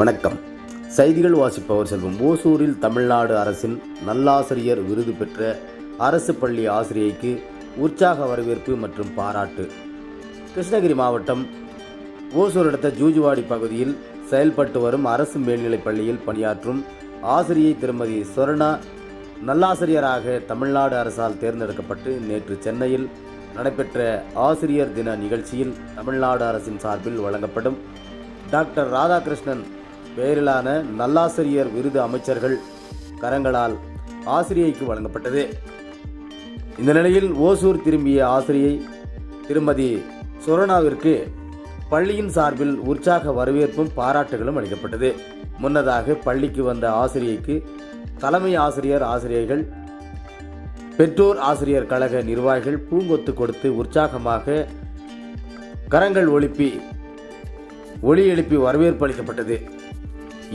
வணக்கம். செய்திகள் வாசிப்பவர் செல்வம். ஓசூரில் தமிழ்நாடு அரசின் நல்லாசிரியர் விருது பெற்ற அரசு பள்ளி ஆசிரியைக்கு உற்சாக வரவேற்பு மற்றும் பாராட்டு. கிருஷ்ணகிரி மாவட்டம் ஓசூர் அடுத்த ஜூஜுவாடி பகுதியில் செயல்பட்டு வரும் அரசு மேல்நிலைப் பள்ளியில் பணியாற்றும் ஆசிரியை திருமதி சொர்ணா நல்லாசிரியராக தமிழ்நாடு அரசால் தேர்ந்தெடுக்கப்பட்டு நேற்று சென்னையில் நடைபெற்ற ஆசிரியர் தின நிகழ்ச்சியில் தமிழ்நாடு அரசின் சார்பில் வழங்கப்படும் டாக்டர் ராதாகிருஷ்ணன் பெயரிலான நல்லாசிரியர் விருது அமைச்சர்கள் கரங்களால் ஆசிரியைக்கு வழங்கப்பட்டது. இந்த நிலையில் ஓசூர் திரும்பிய ஆசிரியை திருமதி சுரணாவிற்கு பள்ளியின் சார்பில் உற்சாக வரவேற்பும் பாராட்டுகளும் அளிக்கப்பட்டது. முன்னதாக பள்ளிக்கு வந்த ஆசிரியைக்கு தலைமை ஆசிரியர் ஆசிரியர்கள் பெற்றோர் ஆசிரியர் கழக நிர்வாகிகள் பூங்கொத்து கொடுத்து உற்சாகமாக கரங்கள் ஒழுப்பி ஒளி எழுப்பி வரவேற்பு அளிக்கப்பட்டது.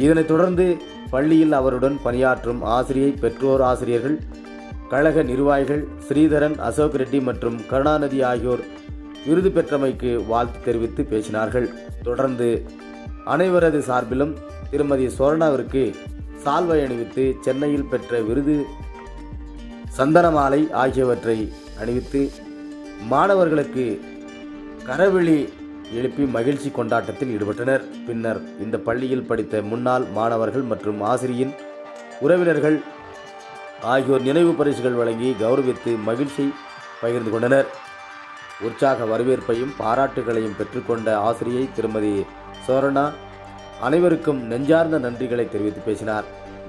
இதனைத் தொடர்ந்து பள்ளியில் அவருடன் பணியாற்றும் ஆசிரியை பெற்றோர் ஆசிரியர்கள் கழக நிர்வாகிகள் ஸ்ரீதரன் அசோக் ரெட்டி மற்றும் கருணாநிதி ஆகியோர் விருது பெற்றமைக்கு வாழ்த்து தெரிவித்து பேசினார்கள். தொடர்ந்து அனைவரது சார்பிலும் திருமதி சோரணாவிற்கு சால்வை அணிவித்து சென்னையில் பெற்ற விருது சந்தனமாலை ஆகியவற்றை அணிவித்து மாணவர்களுக்கு கரவெளி எழுப்பி மகிழ்ச்சி கொண்டாட்டத்தில் ஈடுபட்டனர். பின்னர் இந்த பள்ளியில் படித்த முன்னாள் மாணவர்கள் மற்றும் ஆசிரியின் உறவினர்கள் ஆகியோர் நினைவு பரிசுகள் வழங்கி கௌரவித்து மகிழ்ச்சி பகிர்ந்து கொண்டனர். உற்சாக வரவேற்பையும் பாராட்டுகளையும் பெற்றுக்கொண்ட ஆசிரியை திருமதி சோரணா அனைவருக்கும் நெஞ்சார்ந்த நன்றிகளை தெரிவித்து பேசினார்.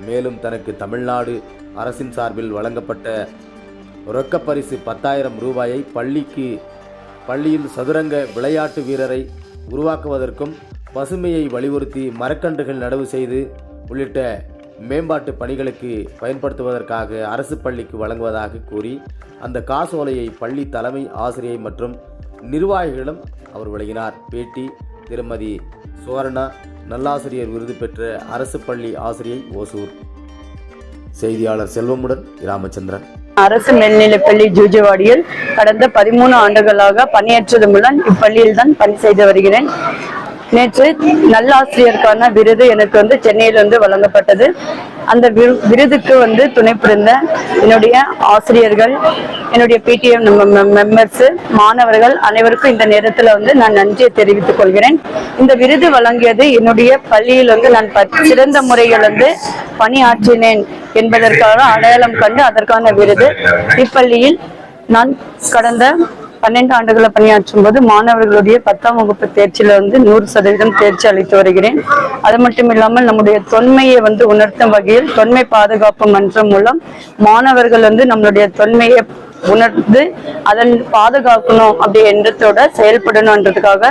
மேலும் தனக்கு தமிழ்நாடு அரசின் சார்பில் வழங்கப்பட்ட ரொக்க பரிசு பத்தாயிரம் ரூபாயை பள்ளிக்கு பள்ளியில் சதுரங்க விளையாட்டு வீரரை உருவாக்குவதற்கும் பசுமையை வலியுறுத்தி மரக்கன்றுகள் நடவு செய்து உள்ளிட்ட மேம்பாட்டு பணிகளுக்கு பயன்படுத்துவதற்காக அரசு பள்ளிக்கு வழங்குவதாக கூறி அந்த காசோலையை பள்ளி தலைமை ஆசிரியை மற்றும் நிர்வாகிகளும் அவர் வழங்கினார். பேட்டி திருமதி சுவர்ணா நல்லாசிரியர் விருது பெற்ற அரசு பள்ளி ஆசிரியை ஓசூர். செய்தியாளர் செல்வமுடன் ராமச்சந்திரன் அரசு மேல்நிலைப்பள்ளி ஜூஜவாடியில் கடந்த பதிமூணு ஆண்டுகளாக பணியாற்றுவதன் மூலம் இப்பள்ளியில் தான் பணி செய்து வருகிறேன். நேற்று நல்லாசிரியருக்கான விருது எனக்கு வந்து சென்னையில் வந்து வழங்கப்பட்டது. அந்த விரு- விருதுக்கு வந்து துணை புரிந்த என்னுடைய ஆசிரியர்கள் என்னுடைய பிடிஎம் மெம்பர்ஸ் மாணவர்கள் அனைவருக்கும் இந்த நேரத்தில் வந்து நான் நன்றியை தெரிவித்துக் கொள்கிறேன். இந்த விருது வழங்கியது என்னுடைய பள்ளியில் வந்து நான் சிறந்த முறையில் வந்து பணியாற்றினேன் என்பதற்காக அடையாளம் கண்டு அதற்கான விருது. இப்பள்ளியில் நான் கடந்த பன்னெண்டு ஆண்டுகளை பணியாற்றும் போது மாணவர்களுடைய பத்தாம் வகுப்பு தேர்ச்சியில வந்து நூறு சதவீதம் தேர்ச்சி அளித்து வருகிறேன். அது மட்டும் இல்லாமல் நம்முடைய தொன்மையை வந்து உணர்த்தும் வகையில் தொன்மை பாதுகாப்பு மன்றம் மூலம் மாணவர்கள் வந்து நம்மளுடைய தொன்மையை உணர்ந்து அதன் பாதுகாக்கணும் அப்படி எண்ணத்தோட செயல்படணுன்றதுக்காக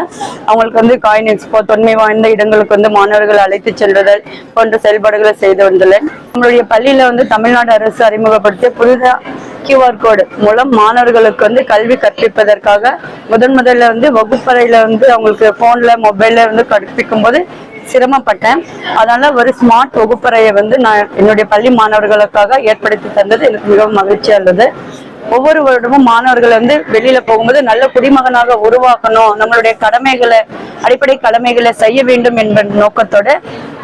அவங்களுக்கு வந்து காயின் எக்ஸ்போ தொன்மை வாய்ந்த இடங்களுக்கு வந்து மாணவர்கள் அழைத்து செல்வதல் போன்ற செயல்பாடுகளை செய்து வந்துள்ளேன். நம்மளுடைய பள்ளியில வந்து தமிழ்நாடு அரசு அறிமுகப்படுத்திய புதிதாக கியூஆர் கோடு மூலம் மாணவர்களுக்கு வந்து கல்வி கற்பிப்பதற்காக முதன் முதல்ல வந்து வகுப்பறையில வந்து அவங்களுக்கு போன்ல மொபைல்ல வந்து கற்பிக்கும் போது சிரமப்பட்டேன். அதனால ஒரு ஸ்மார்ட் வகுப்பறையை வந்து நான் என்னுடைய பள்ளி மாணவர்களுக்காக ஏற்படுத்தி தந்தது எனக்கு மிகவும் மகிழ்ச்சியா இருந்தது. ஒவ்வொரு வருடமும் மாணவர்கள் வந்து வெளியில போகும்போது நல்ல குடிமகனாக உருவாக்கணும். நம்மளுடைய கடமைகளை அடிப்படை கடமைகளை செய்ய வேண்டும் என்ப நோக்கத்தோட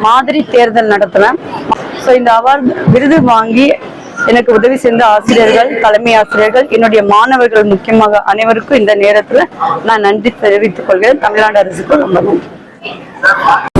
மாதிரி தேர்தல் நடத்துவேன் ஸோ இந்த அவார்டு விருது வாங்கி எனக்கு உதவி செய்த ஆசிரியர்கள் தலைமை ஆசிரியர்கள் என்னுடைய மாணவர்கள் முக்கியமாக அனைவருக்கும் இந்த நேரத்துல நான் நன்றி தெரிவித்துக் கொள்கிறேன். தமிழ்நாடு அரசுக்கு ரொம்ப நன்றி.